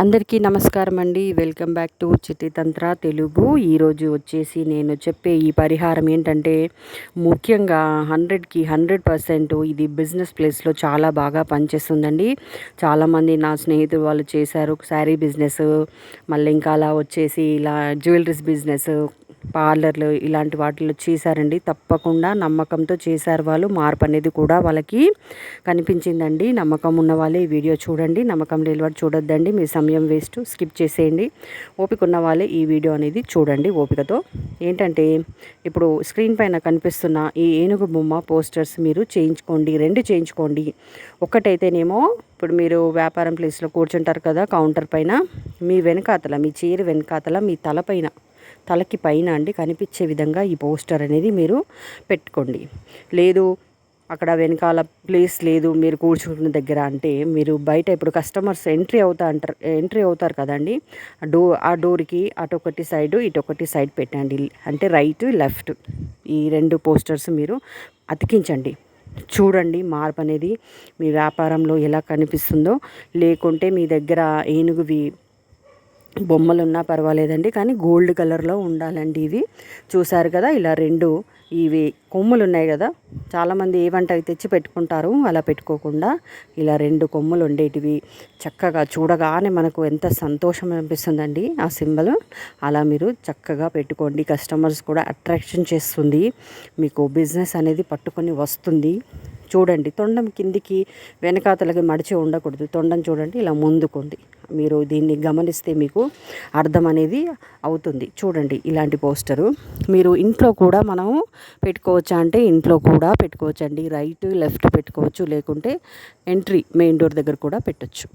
అందరికీ నమస్కారం అండి. వెల్కమ్ బ్యాక్ టు చిట్టి తంత్ర తెలుగు. ఈరోజు వచ్చేసి నేను చెప్పే ఈ పరిహారం ఏంటంటే ముఖ్యంగా హండ్రెడ్కి హండ్రెడ్ పర్సెంట్ ఇది బిజినెస్ ప్లేస్లో చాలా బాగా పనిచేస్తుందండి. చాలామంది నా స్నేహితులు వాళ్ళు చేశారు శారీ బిజినెస్ మళ్ళీ ఇంకా అలా వచ్చేసి ఇలా జ్యువెలరీస్ బిజినెస్ పార్లర్లు ఇలాంటి వాటిలో చేశారండి. తప్పకుండా నమ్మకంతో చేశారు వాళ్ళు. మార్పు అనేది కూడా వాళ్ళకి కనిపించిందండి. నమ్మకం ఉన్న వాళ్ళే ఈ వీడియో చూడండి. నమ్మకం లేని వాడు చూడొద్దండి. మీ సమయం వేస్ట్. స్కిప్ చేసేయండి. ఓపిక ఉన్న వాళ్ళే ఈ వీడియో అనేది చూడండి ఓపికతో. ఏంటంటే ఇప్పుడు స్క్రీన్ పైన కనిపిస్తున్న ఈ ఏనుగు బొమ్మ పోస్టర్స్ మీరు చేయించుకోండి. రెండు చేయించుకోండి. ఒక్కటైతేనేమో ఇప్పుడు మీరు వ్యాపారం ప్లేస్లో కూర్చుంటారు కదా కౌంటర్ పైన మీ వెనకాతల మీ చీర వెనకాతల మీ తలపైన తలకి పైన అండి కనిపించే విధంగా ఈ పోస్టర్ అనేది మీరు పెట్టుకోండి. లేదు అక్కడ వెనకాల ప్లేస్ లేదు మీరు కూర్చున్న దగ్గర అంటే మీరు బయట ఇప్పుడు కస్టమర్స్ ఎంట్రీ అవుతా అంటారు ఎంట్రీ అవుతారు కదండి. డో ఆ డోర్కి అటొకటి సైడ్ ఇటొకటి సైడ్ పెట్టండి. అంటే రైట్ లెఫ్ట్ ఈ రెండు పోస్టర్స్ మీరు అతికించండి. చూడండి మార్పు అనేది మీ వ్యాపారంలో ఎలా కనిపిస్తుందో. లేకుంటే మీ దగ్గర ఏనుగువి బొమ్మలు ఉన్నా పర్వాలేదండి కానీ గోల్డ్ కలర్లో ఉండాలండి ఇవి. చూసారు కదా ఇలా రెండు ఇవి కొమ్ములు ఉన్నాయి కదా చాలామంది ఏవంట తెచ్చి పెట్టుకుంటారు అలా పెట్టుకోకుండా ఇలా రెండు కొమ్ములు ఉండేటివి చక్కగా చూడగానే మనకు ఎంత సంతోషం అనిపిస్తుందండి ఆ సింబల్. అలా మీరు చక్కగా పెట్టుకోండి కస్టమర్స్ కూడా అట్రాక్షన్ చేస్తుంది మీకు బిజినెస్ అనేది పట్టుకొని వస్తుంది. చూడండి. తొండం కిందికి వెనకాతలకి మడిచి ఉండకూడదు. తొండం చూడండి ఇలా ముందుకుంది. మీరు దీన్ని గమనిస్తే మీకు అర్థం అనేది అవుతుంది. చూడండి ఇలాంటి పోస్టరు. మీరు ఇంట్లో కూడా మనము పెట్టుకోవచ్చా అంటే ఇంట్లో కూడా పెట్టుకోవచ్చండి. రైట్ లెఫ్ట్ పెట్టుకోవచ్చు. లేకుంటే ఎంట్రీ మెయిన్ డోర్ దగ్గర కూడా పెట్టచ్చు.